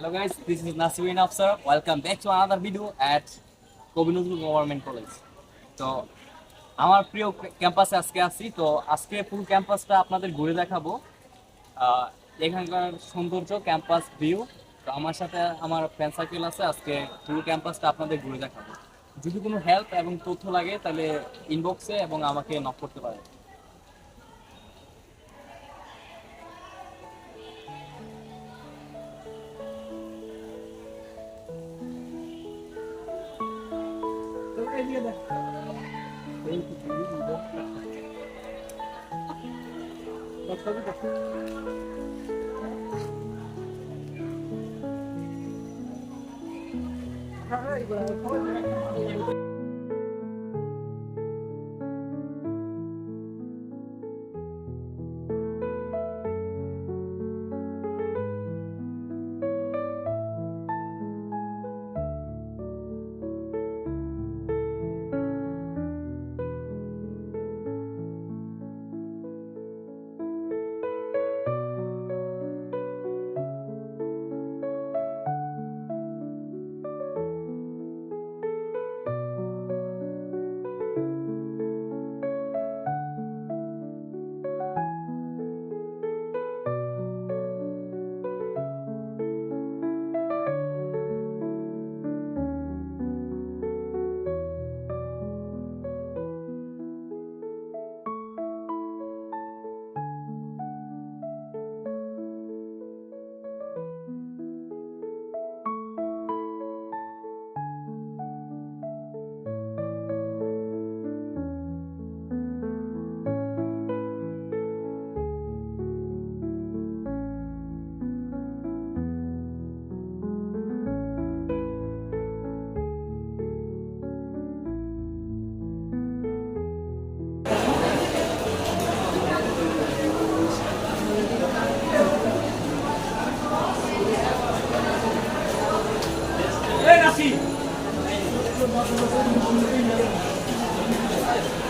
Hello guys, this is Nasiruddin Afsar. Welcome back to another video at Kabi Nazrul government college তো আমার প্রিয় ক্যাম্পাসে আজকে আসছি তো আজকে পুরো ক্যাম্পাসটা আপনাদের ঘুরে দেখাবো। এখানকার সৌন্দর্য ক্যাম্পাস ভিউ তো আমার সাথে আমার ফ্রেন্ড সার্কেল আছে। আজকে পুরো ক্যাম্পাসটা আপনাদের ঘুরে দেখাবো। যদি কোনো হেল্প এবং তথ্য লাগে তাহলে ইনবক্সে এবং আমাকে নক করতে পারে kay dia dah. Thank you. Pasal tu pasal. Hai, ibu. どうもありがとうございました。